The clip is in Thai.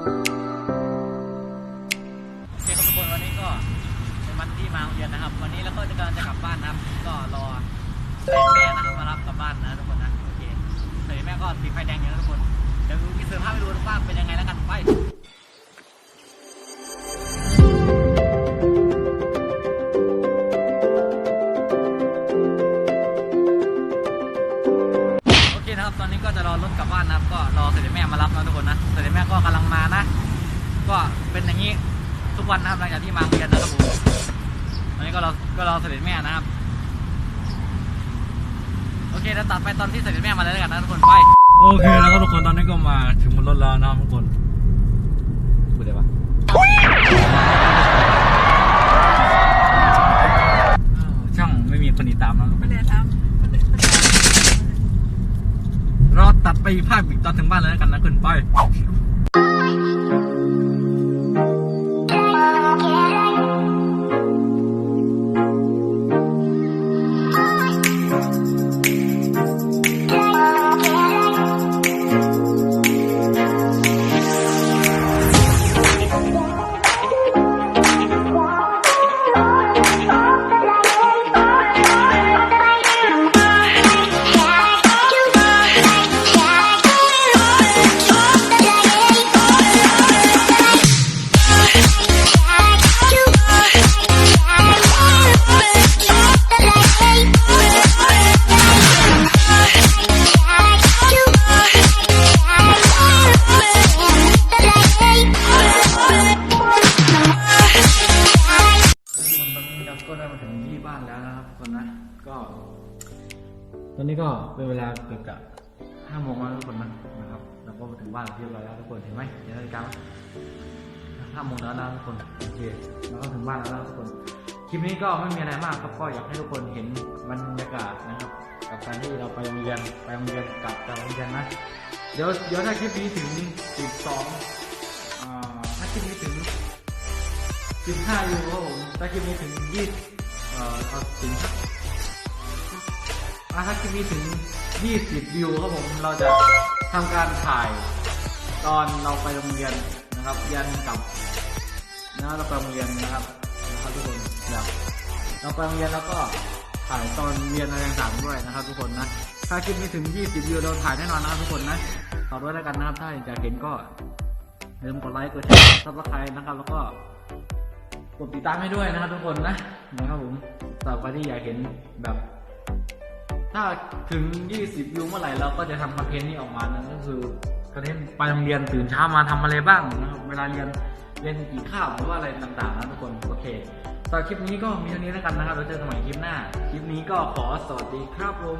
โอเคครับทุกคนวันนี้ก็เป็นวันที่มาโรงเรียนนะครับ วันนี้แล้วก็จะกำลังจะกลับบ้านนะครับ ก็รอแม่นะครับมารับกลับบ้านนะทุกคนนะโอเคเสร็จแม่ก็ติดไฟแดงอยู่นะทุกคนเดี๋ยวมีเสือภาพให้ดูว่าเป็นยังไงแล้วกันไป นะครับ ตอนนี้ก็จะรอรถกลับบ้านนะครับ ก็รอเสด็จแม่มารับนะทุกคนนะ เสด็จแม่ก็กำลังมานะ ก็เป็นอย่างนี้ทุกวันนะครับหลังจากที่มาเรียนนะครับผมตอนนี้ก็รอก็รอเสด็จแม่นะครับ โอเคเราตัดไปตอนที่เสด็จแม่มาเลยแล้วกันนะทุกคนไป โอเคแล้วก็ทุกคนตอนนี้ก็มาถึงบนรถแล้วนะครับทุกคน ตัดไปภาพอีกตอนถึงบ้านเลยแล้วกันนะคุณไป ก็ ตอนนี้ก็เป็นเวลาเกือบจะห้าโมงแล้วทุกคนนะนะครับเราก็มาถึงบ้านเรียบร้อยแล้วทุกคนเห็นไหมเห็นนาฬิกาห้าโมงแล้วนะทุกคนโอเคเราก็ถึงบ้านแล้วนะทุกคนคลิปนี้ก็ไม่มีอะไรมากครับก็อยากให้ทุกคนเห็นบรรยากาศนะครับกับการที่เราไปโรงเรียนไปโรงเรียนกลับจากโรงเรียนนะเดี๋ยวเดี๋ยวถ้าคลิปนี้ถึงสิบสองถ้าคลิปนี้ถึง15วิวครับผมถ้าคลิปนี้ถึง20เอ่อเอาถึงสัก อะถ้าคลิปนี้ถึง 20 วิวครับผมเราจะทำการถ่ายตอนเราไปโรงเรียนนะครับยันกลับนะเราไปโรงเรียนนะครับนะครับทุกคนแบบเราไปโรงเรียนแล้วก็ถ่ายตอนเรียนอะไรต่างๆด้วยนะครับ ทุกคนนะถ้าคลิปนี้ถึง 20 วิวเราถ่ายแน่นอนนะครับทุกคนนะขอด้วยแล้วกันนะครับถ้าอยากเห็นก็ลืมกดไลค์กดแชร์ซับสไครต์นะครับ แล้วก็กดติดตามให้ด้วยนะครับทุกคนนะนะครับผมสำหรับใครที่อยากเห็นแบบ ถ้าถึง 20 วิวเมื่อไหร่เราก็จะทำคอนเทนต์นี้ออกมานั่นก็คือคอนเทนต์ไปโรงเรียนตื่นเช้ามาทำอะไรบ้างนะครับเวลาเรียนเรียนกี่ข้าวหรือว่าอะไรต่างๆนะทุกคนโอเคสำหรับคลิปนี้ก็มีเท่านี้แล้วกันนะครับเราเจอกันใหม่คลิปหน้า คลิปนี้ก็ขอสวัสดีครับผม